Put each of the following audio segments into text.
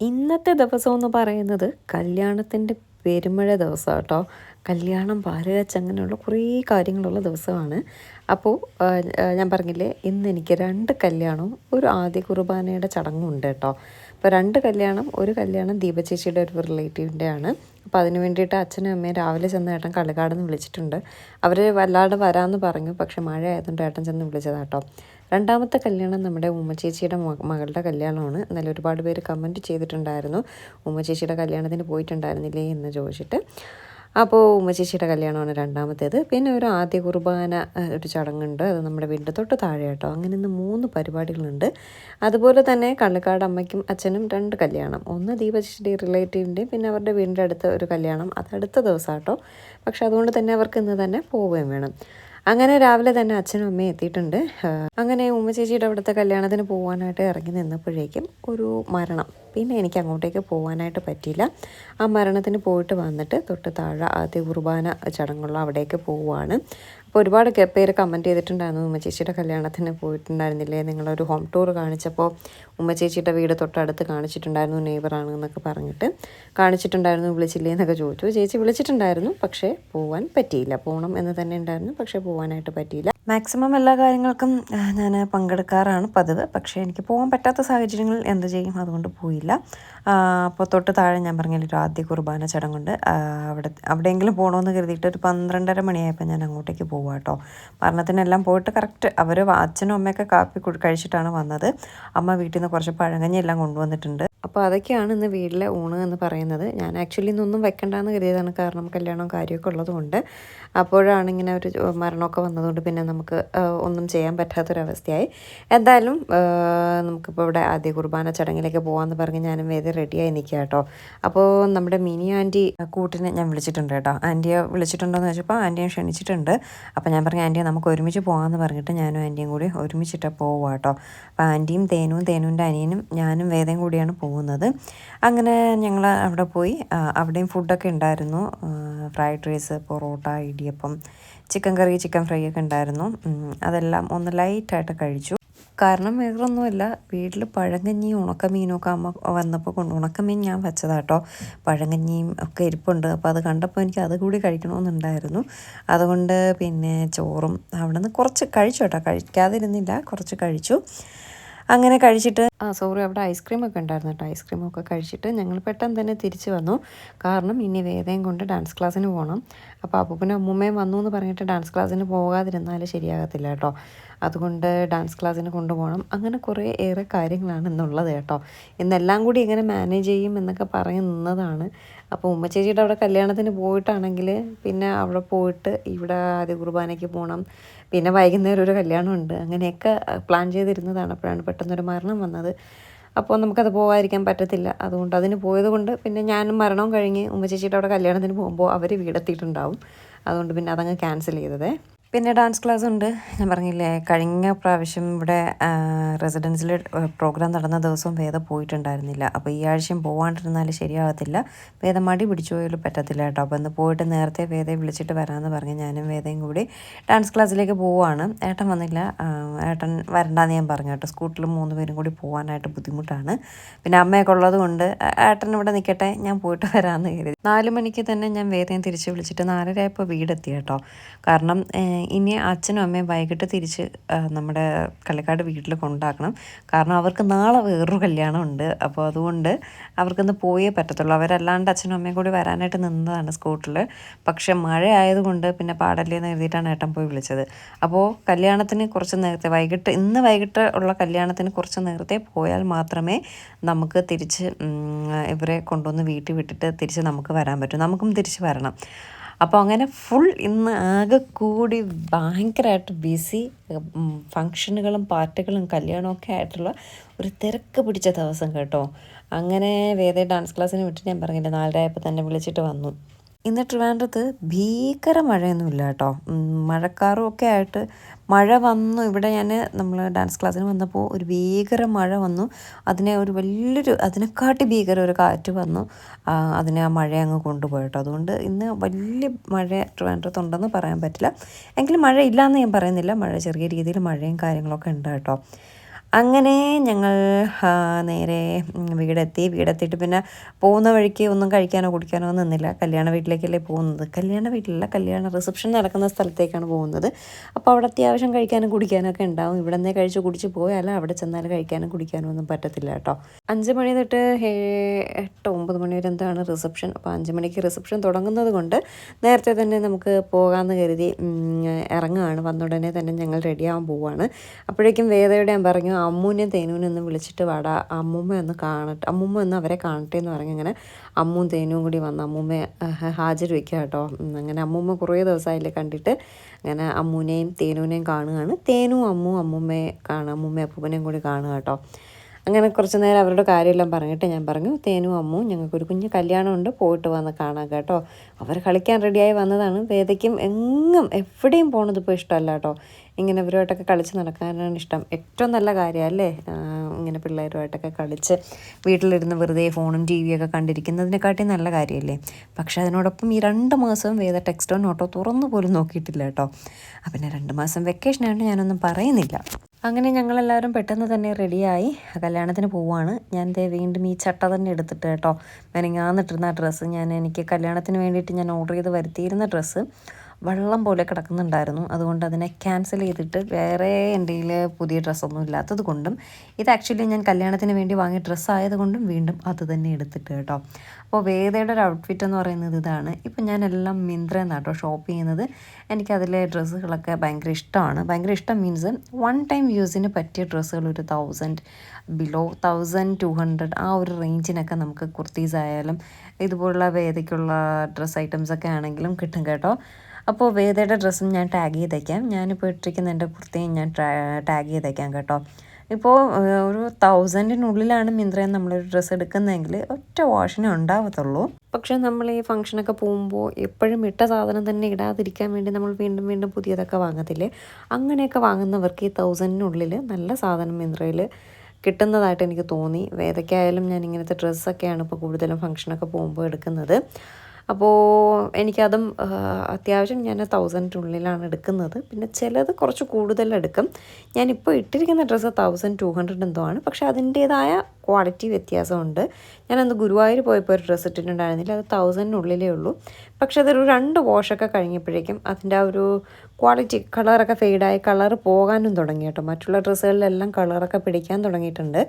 ഇന്നത്തെ ദിവസം എന്ന് പറയുന്നത് കല്യാണത്തിന്റെ പെരുമഴ ദിവസം കേട്ടോ കല്യാണം പാലുകാച്ച് അങ്ങനെയുള്ള കുറേ കാര്യങ്ങളുള്ള ദിവസമാണ്. അപ്പോൾ ഞാൻ പറഞ്ഞില്ലേ ഇന്ന് എനിക്ക് രണ്ട് കല്യാണവും ഒരു ആദ്യ കുർബാനയുടെ ചടങ്ങും ഉണ്ട് കേട്ടോ. അപ്പോൾ രണ്ട് കല്യാണം ഒരു കല്യാണം ദീപചേച്ചിയുടെ ഒരു റിലേറ്റീവിന്റെ ആണ് അപ്പോൾ അതിന് വേണ്ടിയിട്ട് അച്ഛനും അമ്മയും രാവിലെ ചെന്ന് ഏട്ടൻ കളിക്കാടെന്ന് വിളിച്ചിട്ടുണ്ട്. അവർ വല്ലാണ്ട് വരാമെന്ന് പറഞ്ഞു. പക്ഷെ മഴ ആയതുകൊണ്ട് ഏട്ടൻ ചെന്ന് വിളിച്ചതാട്ടോ രണ്ടാമത്തെ കല്യാണം നമ്മുടെ ഉമ്മച്ചേച്ചിയുടെ മകളുടെ കല്യാണമാണ്. എന്നാലും ഒരുപാട് പേര് കമന്റ് ചെയ്തിട്ടുണ്ടായിരുന്നു. ഉമ്മച്ചേച്ചിയുടെ കല്യാണത്തിന് പോയിട്ടുണ്ടായിരുന്നില്ലേ എന്ന് ചോദിച്ചിട്ട്. അപ്പോൾ ഉമ്മച്ചേച്ചിയുടെ കല്യാണമാണ് രണ്ടാമത്തേത്. പിന്നെ ഒരു ആദ്യ കുർബാന ഒരു ചടങ്ങുണ്ട്. അത് നമ്മുടെ വീടിന്റെ തൊട്ട് താഴെ കേട്ടോ അങ്ങനെ ഇന്ന് മൂന്ന് പരിപാടികളുണ്ട്. അതുപോലെ തന്നെ കള്ളിക്കാട് അമ്മയ്ക്കും അച്ഛനും രണ്ട് കല്യാണം. ഒന്ന് ദീപചേച്ചിയുടെ റിലേറ്റീവിന്റെയും പിന്നെ അവരുടെ വീടിന്റെ അടുത്ത ഒരു കല്യാണം. അത് അടുത്ത ദിവസം കേട്ടോ പക്ഷെ അതുകൊണ്ട് തന്നെ അവർക്ക് ഇന്ന് തന്നെ പോവുകയും വേണം. അങ്ങനെ രാവിലെ തന്നെ അച്ഛനും അമ്മയും എത്തിയിട്ടുണ്ട്. അങ്ങനെ ഉമ്മ ചേച്ചിയുടെ അവിടുത്തെ കല്യാണത്തിന് പോകാനായിട്ട് ഇറങ്ങി നിന്നപ്പോഴേക്കും ഒരു മരണം. പിന്നെ എനിക്ക് അങ്ങോട്ടേക്ക് പോകാനായിട്ട് പറ്റിയില്ല. ആ മരണത്തിന് പോയിട്ട് വന്നിട്ട് തൊട്ട് താഴെ ആദ്യ കുർബാന ചടങ്ങുള്ള അവിടേക്ക് പോവുകയാണ് അപ്പോൾ ഒരുപാട് പേര് കമന്റ് ചെയ്തിട്ടുണ്ടായിരുന്നു ഉമ്മച്ചേച്ചിയുടെ കല്യാണത്തിന് പോയിട്ടുണ്ടായിരുന്നില്ലേ? നിങ്ങളൊരു ഹോം ടൂർ കാണിച്ചപ്പോൾ ഉമ്മച്ചേച്ചിയുടെ വീട് തൊട്ടടുത്ത് കാണിച്ചിട്ടുണ്ടായിരുന്നു നെയ്ബറാണ് എന്നൊക്കെ പറഞ്ഞിട്ട് കാണിച്ചിട്ടുണ്ടായിരുന്നു വിളിച്ചില്ലേ എന്നൊക്കെ ചോദിച്ചു. ചേച്ചി വിളിച്ചിട്ടുണ്ടായിരുന്നു പക്ഷേ പോകാൻ പറ്റിയില്ല. പോകണം എന്ന് തന്നെ ഉണ്ടായിരുന്നു പക്ഷേ പോകാനായിട്ട് പറ്റിയില്ല. മാക്സിമം എല്ലാ കാര്യങ്ങൾക്കും ഞാൻ പങ്കെടുക്കാറാണ് പതിവ്. പക്ഷേ എനിക്ക് പോകാൻ പറ്റാത്ത സാഹചര്യങ്ങളിൽ എന്ത് ചെയ്യും? അതുകൊണ്ട് പോയില്ല. അപ്പോൾ തൊട്ട് താഴെ ഞാൻ പറഞ്ഞില്ല ഒരു ആദ്യ കുർബാന ചടങ്ങുണ്ട്. അവിടെ അവിടെയെങ്കിലും പോകണമെന്ന് കരുതിയിട്ട് ഒരു പന്ത്രണ്ടര മണിയായപ്പോൾ ഞാൻ അങ്ങോട്ടേക്ക് പോകാം കേട്ടോ മരണത്തിനെല്ലാം പോയിട്ട് കറക്റ്റ് അവർ അച്ഛനും അമ്മയൊക്കെ കാപ്പി കഴിച്ചിട്ടാണ് വന്നത്. അമ്മ വീട്ടിൽ നിന്ന് കുറച്ച് പഴങ്കഞ്ഞെല്ലാം കൊണ്ടുവന്നിട്ടുണ്ട്. അപ്പോൾ അതൊക്കെയാണ് ഇന്ന് വീട്ടിലെ ഊണ് എന്ന് പറയുന്നത്. ഞാൻ ആക്ച്വലി ഇന്നൊന്നും വെക്കണ്ടെന്ന് കരുതിയതാണ്. കാരണം കല്യാണം കാര്യമൊക്കെ ഉള്ളതുകൊണ്ട്. അപ്പോഴാണ് ഇങ്ങനെ ഒരു മരണമൊക്കെ വന്നതുകൊണ്ട് പിന്നെ നമുക്ക് ഒന്നും ചെയ്യാൻ പറ്റാത്തൊരവസ്ഥയായി. എന്തായാലും നമുക്കിപ്പോൾ ഇവിടെ ആദ്യ കുർബാന ചടങ്ങിലേക്ക് പോകാമെന്ന് പറഞ്ഞ് ഞാനും വേദി റെഡിയായി നിൽക്കുക കേട്ടോ അപ്പോൾ നമ്മുടെ മിനി ആന്റി കൂട്ടിനെ ഞാൻ വിളിച്ചിട്ടുണ്ട് കേട്ടോ. ആന്റിയെ വിളിച്ചിട്ടുണ്ടോയെന്ന് വെച്ചപ്പോൾ ആന്റിയെ ക്ഷണിച്ചിട്ടുണ്ട്. അപ്പോൾ ഞാൻ പറഞ്ഞു ആന്റിയെ നമുക്ക് ഒരുമിച്ച് പോകാമെന്ന് പറഞ്ഞിട്ട് ഞാനും ആന്റിയും കൂടി ഒരുമിച്ചിട്ട് പോവുക കേട്ടോ അപ്പോൾ ആന്റിയും തേനും തേനുവിന്റെ അനിയനും ഞാനും വേദയും കൂടിയാണ് പോകുന്നത് അങ്ങനെ ഞങ്ങൾ അവിടെ പോയി. അവിടെയും ഫുഡൊക്കെ ഉണ്ടായിരുന്നു. Fried rice porotta idiyappam chicken curry chicken fry ഒക്കെ ഉണ്ടായിരുന്നു. അതെല്ലാം ഒന്ന് ലൈറ്റായിട്ട് കഴിച്ചു. കാരണം വേറൊന്നുമല്ല വീട്ടിൽ പഴങ്കഞ്ഞിയും ഉണക്കമീനും ഒക്കെ അമ്മ വന്നപ്പോൾ കൊണ്ട് ഉണക്കമീൻ ഞാൻ വെച്ചതാട്ടോ പഴങ്കഞ്ഞിയും ഒക്കെ ഇരിപ്പുണ്ട്. അപ്പോൾ അത് കണ്ടപ്പോൾ എനിക്ക് അതുകൂടി കഴിക്കണമെന്നുണ്ടായിരുന്നു അതുകൊണ്ട് പിന്നെ ചോറും അവിടെ നിന്ന് കുറച്ച് കഴിച്ചു കേട്ടോ കഴിക്കാതിരുന്നില്ല കുറച്ച് കഴിച്ചു. അങ്ങനെ കഴിച്ചിട്ട്? ആ സോറി അവിടെ ഐസ്ക്രീം ഒക്കെ ഉണ്ടായിരുന്നു കേട്ടോ ഐസ്ക്രീം ഒക്കെ കഴിച്ചിട്ട് ഞങ്ങൾ പെട്ടെന്ന് തന്നെ തിരിച്ചു വന്നു. കാരണം ഇനി വേദയും കൊണ്ട് ഡാൻസ് ക്ലാസ്സിന് പോകണം അപ്പോൾ അപ്പൂപ്പനും അമ്മൂമ്മയും വന്നു എന്ന് പറഞ്ഞിട്ട് ഡാൻസ് ക്ലാസ്സിന് പോകാതിരുന്നാൽ ശരിയാകത്തില്ല കേട്ടോ. അതുകൊണ്ട് ഡാൻസ് ക്ലാസ്സിന് കൊണ്ടുപോകണം. അങ്ങനെ കുറേ ഏറെ കാര്യങ്ങളാണ് ഇന്നുള്ളത് കേട്ടോ. ഇന്നെല്ലാം കൂടി ഇങ്ങനെ മാനേജ് ചെയ്യും എന്നൊക്കെ പറഞ്ഞ് നിന്നതാണ്. അപ്പോൾ ഉമ്മച്ചേച്ചിയുടെ അവിടെ കല്യാണത്തിന് പോയിട്ടാണെങ്കിൽ പിന്നെ അവിടെ പോയിട്ട് ഇവിടെ ആദ്യ കുർബാനയ്ക്ക് പോകണം. പിന്നെ വൈകുന്നേരം ഒരു കല്യാണമുണ്ട്. അങ്ങനെയൊക്കെ പ്ലാൻ ചെയ്തിരുന്നതാണ്. അപ്പോഴാണ് പെട്ടെന്നൊരു മരണം വന്നത്. അപ്പോൾ നമുക്കത് പോകാതിരിക്കാൻ പറ്റത്തില്ല. അതുകൊണ്ട് അതിന് പോയതുകൊണ്ട് പിന്നെ ഞാനും മരണവും കഴിഞ്ഞ് ഉമ്മച്ചേച്ചിയുടെ അവിടെ കല്യാണത്തിന് പോകുമ്പോൾ അവർ വീടെത്തിയിട്ടുണ്ടാവും. അതുകൊണ്ട് പിന്നെ അതങ്ങ് ക്യാൻസൽ ചെയ്തതേ. പിന്നെ ഡാൻസ് ക്ലാസ് ഉണ്ട് ഞാൻ പറഞ്ഞില്ലേ കഴിഞ്ഞ പ്രാവശ്യം ഇവിടെ റെസിഡൻസിൽ പ്രോഗ്രാം നടന്ന ദിവസവും വേദ പോയിട്ടുണ്ടായിരുന്നില്ല. അപ്പോൾ ഈ ആഴ്ചയും പോകാണ്ടിരുന്നാൽ ശരിയാകത്തില്ല വേദ മടി പിടിച്ചു പോയാലും പറ്റത്തില്ല കേട്ടോ. അപ്പോൾ ഇന്ന് പോയിട്ട് നേരത്തെ വേദയെ വിളിച്ചിട്ട് വരാമെന്ന് പറഞ്ഞ് ഞാനും വേദയും കൂടി ഡാൻസ് ക്ലാസ്സിലേക്ക് പോവുകയാണ്. ഏട്ടൻ വന്നില്ല. ഏട്ടൻ വരണ്ടാന്ന് ഞാൻ പറഞ്ഞു കേട്ടോ. സ്കൂട്ടിൽ മൂന്ന് പേരും കൂടി പോകാനായിട്ട് ബുദ്ധിമുട്ടാണ്. പിന്നെ അമ്മയൊക്കെ ഉള്ളത് കൊണ്ട് ഏട്ടൻ ഇവിടെ നിൽക്കട്ടെ ഞാൻ പോയിട്ട് വരാമെന്ന് കരുതി. നാല് മണിക്ക് തന്നെ ഞാൻ വേദയും തിരിച്ച് വിളിച്ചിട്ട് നാലര ആയപ്പോൾ വീടെത്തി കേട്ടോ. കാരണം ഇനി അച്ഛനും അമ്മയും വൈകിട്ട് തിരിച്ച് നമ്മുടെ കള്ളിക്കാട് വീട്ടിൽ കൊണ്ടാക്കണം. കാരണം അവർക്ക് നാളെ വേറൊരു കല്യാണം ഉണ്ട് അപ്പോൾ അതുകൊണ്ട് അവർക്കൊന്ന് പോയേ പറ്റത്തുള്ളൂ. അവരല്ലാണ്ട് അച്ഛനും അമ്മയും കൂടി വരാനായിട്ട് നിന്നതാണ് സ്കൂട്ടിൽ പക്ഷെ മഴ ആയതുകൊണ്ട് പിന്നെ പാടല്ലേ എന്ന് എഴുതിയിട്ടാണ് ഏട്ടൻ പോയി വിളിച്ചത്. അപ്പോൾ കല്യാണത്തിന് കുറച്ച് നേരത്തെ വൈകിട്ട് ഇന്ന് വൈകിട്ട് ഉള്ള കല്യാണത്തിന് കുറച്ച് നേരത്തെ പോയാൽ മാത്രമേ നമുക്ക് തിരിച്ച് ഇവരെ കൊണ്ടുവന്ന് വീട്ടിൽ വിട്ടിട്ട് തിരിച്ച് നമുക്ക് വരാൻ പറ്റൂ. നമുക്കും തിരിച്ച് വരണം. അപ്പോൾ അങ്ങനെ ഫുൾ ഇന്ന് ആകെ കൂടി ഭയങ്കരമായിട്ട് ബിസി ഫങ്ഷനുകളും പാർട്ടികളും കല്യാണമൊക്കെ ആയിട്ടുള്ള ഒരു തിരക്ക് പിടിച്ച ദിവസം കേട്ടോ. അങ്ങനെ വേദ ഡാൻസ് ക്ലാസ്സിന് വിട്ട് ഞാൻ പറഞ്ഞില്ല നാലരയപ്പോൾ തന്നെ വിളിച്ചിട്ട് വന്നു. ഇന്ന് ട്രിവാൻഡ്രത്ത് ഭീകര മഴയൊന്നുമില്ല കേട്ടോ. മഴക്കാറും ഒക്കെ ആയിട്ട് മഴ വന്നു. ഇവിടെ ഞാൻ നമ്മൾ ഡാൻസ് ക്ലാസ്സിന് വന്നപ്പോൾ ഒരു ഭീകര മഴ വന്നു. അതിനെ ഒരു വലിയൊരു അതിനെക്കാട്ടി ഭീകര ഒരു കാറ്റ് വന്നു. അതിനെ ആ മഴ അങ്ങ് കൊണ്ടുപോയി കേട്ടോ. അതുകൊണ്ട് ഇന്ന് വലിയ മഴ ട്രിവാൻഡ്രത്തുണ്ടെന്ന് പറയാൻ പറ്റില്ല. എങ്കിലും മഴ ഇല്ലയെന്ന് ഞാൻ പറയുന്നില്ല. മഴ ചെറിയ രീതിയിൽ മഴയും കാര്യങ്ങളൊക്കെ ഉണ്ട് കേട്ടോ. അങ്ങനെ ഞങ്ങൾ നേരെ വീടെത്തി. വീടെത്തിയിട്ട് പിന്നെ പോകുന്ന വഴിക്ക് ഒന്നും കഴിക്കാനോ കുടിക്കാനോ നിന്നില്ല. കല്യാണ വീട്ടിലേക്കല്ലേ പോകുന്നത്. കല്യാണ വീട്ടിലല്ല കല്യാണ റിസപ്ഷൻ നടക്കുന്ന സ്ഥലത്തേക്കാണ് പോകുന്നത്. അപ്പോൾ അവിടെ അത്യാവശ്യം കഴിക്കാനും കുടിക്കാനും ഒക്കെ ഉണ്ടാവും. ഇവിടെ നിന്നേ കഴിച്ച് കുടിച്ച് പോയാൽ അവിടെ ചെന്നാൽ കഴിക്കാനും കുടിക്കാനും ഒന്നും പറ്റത്തില്ല കേട്ടോ. അഞ്ച് മണി തൊട്ട് എട്ട് ഒമ്പത് മണി വരെ എന്താണ് റിസപ്ഷൻ അപ്പോൾ അഞ്ച് മണിക്ക് റിസപ്ഷൻ തുടങ്ങുന്നത് കൊണ്ട് നേരത്തെ തന്നെ നമുക്ക് പോകാമെന്ന് കരുതി ഇറങ്ങുകയാണ് വന്നുടനെ തന്നെ ഞങ്ങൾ റെഡിയാവാൻ പോവുകയാണ് അപ്പോഴേക്കും വേദയുടെ ഞാൻ പറഞ്ഞു അമ്മൂനെയും തേനൂനെ ഒന്ന് വിളിച്ചിട്ട് വാടാ അമ്മൂമ്മ ഒന്ന് കാണട്ടെ അമ്മൂമ്മ ഒന്ന് അവരെ കാണട്ടെ എന്ന് പറഞ്ഞ് അങ്ങനെ അമ്മും തേനും കൂടി വന്ന് അമ്മൂമ്മയെ ഹാജർ വയ്ക്കുക കേട്ടോ. അങ്ങനെ അമ്മൂമ്മ കുറേ ദിവസമായില്ലേ കണ്ടിട്ട് അങ്ങനെ അമ്മൂനെയും തേനൂനെയും കാണുകയാണ്. തേനും അമ്മു അമ്മൂമ്മയെ കാണുക അമ്മൂമ്മയും അപ്പൂപ്പനെയും കൂടി കാണുക കേട്ടോ. അങ്ങനെ കുറച്ച് നേരം അവരുടെ കാര്യമെല്ലാം പറഞ്ഞിട്ട് ഞാൻ പറഞ്ഞു തേനും അമ്മും ഞങ്ങൾക്കൊരു കുഞ്ഞ് കല്യാണമുണ്ട് പോയിട്ട് വന്ന് കാണാം കേട്ടോ. അവർ കളിക്കാൻ റെഡിയായി വന്നതാണ്. വേദയ്ക്കും എങ്ങും എവിടെയും പോണത് ഇപ്പോൾ ഇഷ്ടമല്ല കേട്ടോ. ഇങ്ങനെ ഇവരുമായിട്ടൊക്കെ കളിച്ച് നടക്കാനാണ് ഇഷ്ടം. ഏറ്റവും നല്ല കാര്യമല്ലേ? ഇങ്ങനെ പിള്ളേരുമായിട്ടൊക്കെ കളിച്ച് വീട്ടിലിരുന്ന് വെറുതെ ഫോണും ടി വിയൊക്കെ കണ്ടിരിക്കുന്നതിനെക്കാട്ടി നല്ല കാര്യമല്ലേ? പക്ഷേ അതിനോടൊപ്പം ഈ രണ്ട് മാസവും വേദ ടെക്സ്റ്റോ നോട്ടോ തുറന്നു പോലും നോക്കിയിട്ടില്ല കേട്ടോ. അപ്പം പിന്നെ രണ്ട് മാസം വെക്കേഷനായിട്ട് ഞാനൊന്നും പറയുന്നില്ല. അങ്ങനെ ഞങ്ങളെല്ലാവരും പെട്ടെന്ന് തന്നെ റെഡിയായി. കല്യാണത്തിന് പോവുകയാണ് ഞാൻ ദേ വീണ്ടും ഈ ചട്ട തന്നെ എടുത്തിട്ട് കേട്ടോ. മെനങ്ങാന്നിട്ടിരുന്ന ഡ്രസ്സ് ഞാൻ എനിക്ക് കല്യാണത്തിന് വേണ്ടിയിട്ട് ഞാൻ ഓർഡർ ചെയ്ത് വരുത്തിയിരുന്ന ഡ്രസ്സ്. വെള്ളം പോലെ കിടക്കുന്നുണ്ടായിരുന്നു. അതുകൊണ്ട് അതിനെ ക്യാൻസൽ ചെയ്തിട്ട് വേറെ എന്റെ പുതിയ ഡ്രസ്സൊന്നും ഇല്ലാത്തത് കൊണ്ടും ഇത് ആക്ച്വലി ഞാൻ കല്യാണത്തിന് വേണ്ടി വാങ്ങിയ ഡ്രസ്സായതുകൊണ്ടും വീണ്ടും അത് തന്നെ എടുത്തിട്ട് കേട്ടോ. അപ്പോൾ വേദയുടെ ഒരു ഔട്ട്ഫിറ്റ് എന്ന് പറയുന്നത് ഇതാണ്. ഇപ്പം ഞാൻ എല്ലാം മിന്ത്ര കേട്ടോ ഷോപ്പ് ചെയ്യുന്നത്. എനിക്കതിലെ ഡ്രസ്സുകളൊക്കെ ഭയങ്കര ഇഷ്ടമാണ്. ഭയങ്കര ഇഷ്ടം മീൻസ് വൺ ടൈം യൂസിന് പറ്റിയ ഡ്രസ്സുകൾ ഒരു thousand below thousand two hundred ആ ഒരു റേഞ്ചിനൊക്കെ നമുക്ക് കുർത്തീസ് ആയാലും ഇതുപോലുള്ള വേദയ്ക്കുള്ള ഡ്രസ്സ് ഐറ്റംസ് ഒക്കെ ആണെങ്കിലും കിട്ടും കേട്ടോ. അപ്പോൾ വേദയുടെ ഡ്രസ്സും ഞാൻ ടാഗ് ചെയ്തേക്കാം. ഞാനിപ്പോൾ ഇട്ടിരിക്കുന്ന എന്റെ കുർത്തയും ഞാൻ ടാഗ് ചെയ്തേക്കാം കേട്ടോ. ഇപ്പോൾ ഒരു തൗസൻഡിനുള്ളിലാണ് മിന്ത്രയിൽ നമ്മളൊരു ഡ്രസ്സ് എടുക്കുന്നതെങ്കിൽ ഒറ്റ വാഷിനേ ഉണ്ടാവത്തുള്ളൂ. പക്ഷേ നമ്മൾ ഈ ഫംഗ്ഷനൊക്കെ പോകുമ്പോൾ എപ്പോഴും ഇട്ട സാധനം തന്നെ ഇടാതിരിക്കാൻ വേണ്ടി നമ്മൾ വീണ്ടും വീണ്ടും പുതിയതൊക്കെ വാങ്ങത്തില്ലേ? അങ്ങനെയൊക്കെ വാങ്ങുന്നവർക്ക് ഈ തൗസൻഡിനുള്ളിൽ നല്ല സാധനം മിന്ത്രയിൽ കിട്ടുന്നതായിട്ട് എനിക്ക് തോന്നി. വേദയ്ക്കായാലും ഞാൻ ഇങ്ങനത്തെ ഡ്രസ്സൊക്കെയാണ് ഇപ്പോൾ കൂടുതലും ഫംഗ്ഷനൊക്കെ പോകുമ്പോൾ എടുക്കുന്നത്. അപ്പോൾ എനിക്കതും അത്യാവശ്യം ഞാൻ തൗസൻഡിനുള്ളിലാണ് എടുക്കുന്നത്. പിന്നെ ചിലത് കുറച്ച് കൂടുതൽ എടുക്കും ഞാനിപ്പോൾ ഇട്ടിരിക്കുന്ന ഡ്രസ്സ് തൗസൻഡ് ടു ഹൺഡ്രഡ് എന്തോ ആണ് പക്ഷേ അതിന്റേതായ ക്വാളിറ്റി വ്യത്യാസമുണ്ട്. ഞാനന്ന് ഗുരുവായൂർ പോയപ്പോൾ ഒരു ഡ്രസ്സ് ഇട്ടിട്ടുണ്ടായിരുന്നില്ല. അത് തൗസൻഡിനുള്ളിലേ ഉള്ളൂ. പക്ഷേ അതൊരു രണ്ട് വാഷൊക്കെ കഴിഞ്ഞപ്പോഴേക്കും അതിന്റെ ആ ഒരു ക്വാളിറ്റി കളറൊക്കെ ഫെയ്ഡായി കളർ പോകാനും തുടങ്ങി കേട്ടോ. മറ്റുള്ള ഡ്രസ്സുകളിലെല്ലാം കളറൊക്കെ പിടിക്കാൻ തുടങ്ങിയിട്ടുണ്ട്.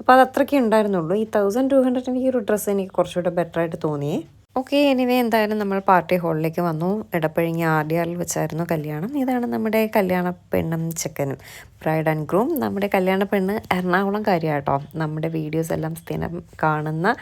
അപ്പോൾ അത് അത്രയ്ക്കേ ഉണ്ടായിരുന്നുള്ളൂ. ഈ തൗസൻഡ് ടു ഹൺഡ്രഡ് എനിക്ക് ഒരു ഡ്രസ്സ് എനിക്ക് കുറച്ചുകൂടെ ബെറ്ററായിട്ട് തോന്നിയേ. ഓക്കെ എനിവേ എന്തായാലും നമ്മൾ പാർട്ടി ഹാളിലേക്ക് വന്നു. ഇടപ്പഴിഞ്ഞ ആദ്യാറിൽ വെച്ചായിരുന്നു കല്യാണം. ഇതാണ് നമ്മുടെ കല്യാണ പെണ്ണും ചെക്കനും ബ്രൈഡ് ആൻഡ് ഗ്രൂം നമ്മുടെ കല്യാണ പെണ്ണ് എറണാകുളം കാര്യമാട്ടോ നമ്മുടെ വീഡിയോസ് എല്ലാം സ്ഥിരം കാണുന്ന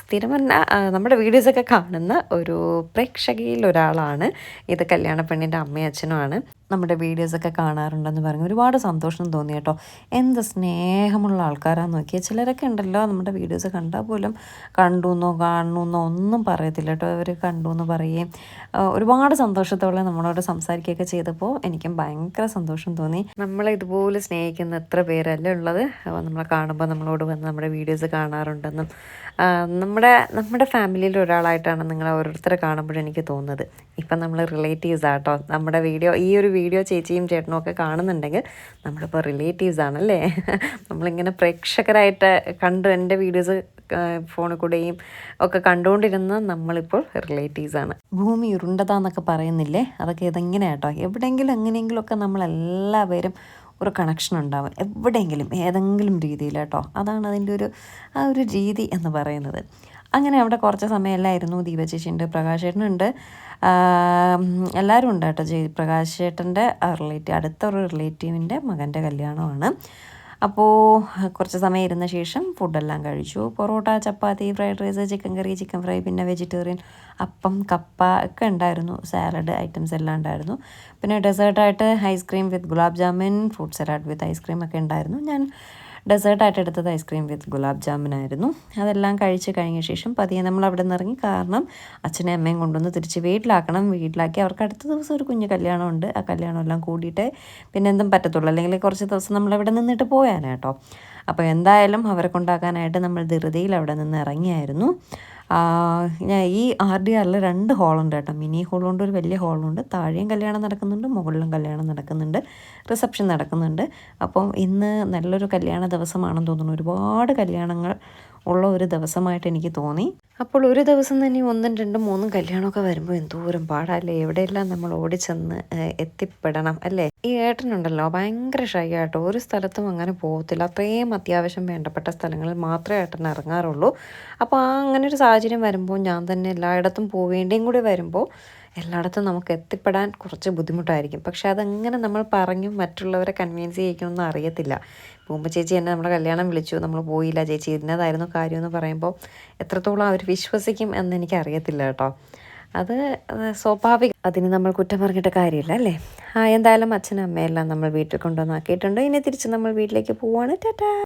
സ്ഥിരമല്ല നമ്മുടെ വീഡിയോസൊക്കെ കാണുന്ന ഒരു പ്രേക്ഷകയിൽ ഒരാളാണ്. ഇത് കല്യാണ പെണ്ണിന്റെ അമ്മയും അച്ഛനുമാണ്. നമ്മുടെ വീഡിയോസൊക്കെ കാണാറുണ്ടെന്ന് പറഞ്ഞ് ഒരുപാട് സന്തോഷം തോന്നി കേട്ടോ. എന്ത് സ്നേഹമുള്ള ആൾക്കാരാന്ന് നോക്കിയാൽ ചിലരൊക്കെ ഉണ്ടല്ലോ നമ്മുടെ വീഡിയോസ് കണ്ടാൽ പോലും കണ്ടു എന്നോ കാണുന്നു എന്നോ ഒന്നും പറയത്തില്ല കേട്ടോ. അവർ കണ്ടു എന്ന് പറയുകയും ഒരുപാട് സന്തോഷത്തോടെ നമ്മളോട് സംസാരിക്കുകയൊക്കെ ചെയ്തപ്പോൾ എനിക്കും ഭയങ്കര സന്തോഷം തോന്നി. നമ്മളെ ഇതുപോലെ സ്നേഹിക്കുന്ന എത്ര പേരല്ലേ ഉള്ളത്? അപ്പോൾ നമ്മളെ കാണുമ്പോൾ നമ്മളോട് വന്ന് നമ്മുടെ വീഡിയോസ് കാണാറുണ്ടെന്നും നമ്മുടെ നമ്മുടെ ഫാമിലിയിൽ ഒരാളായിട്ടാണ് നിങ്ങൾ ഓരോരുത്തരെ കാണുമ്പോഴും എനിക്ക് തോന്നുന്നത്. ഇപ്പം നമ്മൾ റിലേറ്റീവ്സ് ആട്ടോ നമ്മുടെ വീഡിയോ ഈ ഒരു വീഡിയോ ചേച്ചിയും ചേട്ടനും ഒക്കെ കാണുന്നുണ്ടെങ്കിൽ നമ്മളിപ്പോൾ റിലേറ്റീവ്സ് ആണല്ലേ? നമ്മളിങ്ങനെ പ്രേക്ഷകരായിട്ട് കണ്ട് എന്റെ വീഡിയോസ് ഫോണിൽ കൂടെയും ഒക്കെ കണ്ടുകൊണ്ടിരുന്ന നമ്മളിപ്പോൾ റിലേറ്റീവ്സ് ആണ്. ഭൂമി ഉരുണ്ടതാന്നൊക്കെ പറയുന്നില്ലേ? അതൊക്കെ ഇതെങ്ങനെയാട്ടോ എവിടെയെങ്കിലും എങ്ങനെയെങ്കിലുമൊക്കെ നമ്മളെല്ലാവരും ഒരു കണക്ഷൻ ഉണ്ടാവും. എവിടെയെങ്കിലും ഏതെങ്കിലും രീതിയിൽ കേട്ടോ അതാണ് അതിന്റെ ഒരു ആ ഒരു രീതി എന്ന് പറയുന്നത്. അങ്ങനെ അവിടെ കുറച്ച് സമയമെല്ലായിരുന്നു. ദീപചേച്ചിയുണ്ട് പ്രകാശേട്ടനുണ്ട്. എല്ലാവരും ഉണ്ട് കേട്ടോ. ജയ് പ്രകാശ് ചേട്ടന്റെ റിലേറ്റീവ് അടുത്ത ഒരു റിലേറ്റീവിന്റെ മകന്റെ കല്യാണമാണ്. അപ്പോൾ കുറച്ച് സമയം ഇരുന്ന ശേഷം ഫുഡെല്ലാം കഴിച്ചു. Porotta chapati fried rice chicken curry chicken fry പിന്നെ വെജിറ്റേറിയൻ അപ്പം കപ്പ ഒക്കെ ഉണ്ടായിരുന്നു. സാലഡ് ഐറ്റംസ് എല്ലാം ഉണ്ടായിരുന്നു. പിന്നെ ഡെസേർട്ടായിട്ട് ice cream with gulab jamun fruit salad with ice cream ഒക്കെ ഉണ്ടായിരുന്നു. ഞാൻ ഡെസേർട്ടായിട്ട് എടുത്തത് ഐസ്ക്രീം വിത്ത് ഗുലാബ് ജാമുനായിരുന്നു. അതെല്ലാം കഴിച്ച് കഴിഞ്ഞ ശേഷം പതിയെ നമ്മൾ അവിടെ നിന്ന് ഇറങ്ങി. കാരണം അച്ഛനെ അമ്മയും കൊണ്ടുവന്ന് തിരിച്ച് വീട്ടിലാക്കണം. വീട്ടിലാക്കി അവർക്ക് അടുത്ത ദിവസം ഒരു കുഞ്ഞ് കല്യാണമുണ്ട്. ആ കല്യാണം എല്ലാം കൂടിയിട്ട് പിന്നെ എന്തും പറ്റത്തുള്ളൂ. അല്ലെങ്കിൽ കുറച്ച് ദിവസം നമ്മൾ അവിടെ നിന്നിട്ട് പോയാനാട്ടോ അപ്പോൾ എന്തായാലും അവരെ കൊണ്ടാക്കാനായിട്ട് നമ്മൾ ധൃതിയിൽ അവിടെ നിന്ന് ഇറങ്ങിയായിരുന്നു. ഞാൻ ഈ ആർ ഡി ആറിൽ രണ്ട് ഹോളുണ്ട് കേട്ടോ. മിനി ഹോളുണ്ട് ഒരു വലിയ ഹോളുണ്ട്. താഴെയും കല്യാണം നടക്കുന്നുണ്ട് മുകളിലും കല്യാണം നടക്കുന്നുണ്ട് റിസപ്ഷൻ നടക്കുന്നുണ്ട്. അപ്പം ഇന്ന് നല്ലൊരു കല്യാണ ദിവസമാണെന്ന് തോന്നുന്നു. ഒരുപാട് കല്യാണങ്ങൾ ഉള്ള ഒരു ദിവസമായിട്ട് എനിക്ക് തോന്നി. അപ്പോൾ ഒരു ദിവസം തന്നെ ഒന്നും രണ്ടും മൂന്നും കല്യാണമൊക്കെ വരുമ്പോൾ എന്തോരം പാടല്ലേ? എവിടെയെല്ലാം നമ്മൾ ഓടിച്ചെന്ന് എത്തിപ്പെടണം അല്ലേ? ഈ ഏട്ടനുണ്ടല്ലോ ഭയങ്കര ഷൈ ആട്ടോ. ഒരു സ്ഥലത്തും അങ്ങനെ പോകത്തില്ല അത്രയും അത്യാവശ്യം വേണ്ടപ്പെട്ട സ്ഥലങ്ങളിൽ മാത്രമേ ഏട്ടൻ ഇറങ്ങാറുള്ളൂ. അപ്പോൾ ആ അങ്ങനെ ഒരു സാഹചര്യം വരുമ്പോൾ ഞാൻ തന്നെ എല്ലായിടത്തും പോവേണ്ടിയും കൂടി വരുമ്പോൾ എല്ലായിടത്തും നമുക്ക് എത്തിപ്പെടാൻ കുറച്ച് ബുദ്ധിമുട്ടായിരിക്കും. പക്ഷെ അതെങ്ങനെ നമ്മൾ പറഞ്ഞു മറ്റുള്ളവരെ കൺവിൻസ് ചെയ്യിക്കണമെന്ന് അറിയത്തില്ല. പൂമ്പ ചേച്ചി എന്നെ നമ്മുടെ കല്യാണം വിളിച്ചു. നമ്മൾ പോയില്ല. ചേച്ചി ഇന്നതായിരുന്നു കാര്യം എന്ന് പറയുമ്പോൾ എത്രത്തോളം അവർ വിശ്വസിക്കും എന്ന് എനിക്ക് അറിയത്തില്ല കേട്ടോ. അത് സ്വാഭാവികം. അതിന് നമ്മൾ കുറ്റം പറഞ്ഞിട്ട് കാര്യമില്ല അല്ലേ? ആ എന്തായാലും അച്ഛനും അമ്മയെല്ലാം നമ്മൾ വീട്ടിൽ കൊണ്ടുവന്നാക്കിയിട്ടുണ്ട്. ഇനി തിരിച്ച് നമ്മൾ വീട്ടിലേക്ക് പോവാണ്. ടാറ്റാ!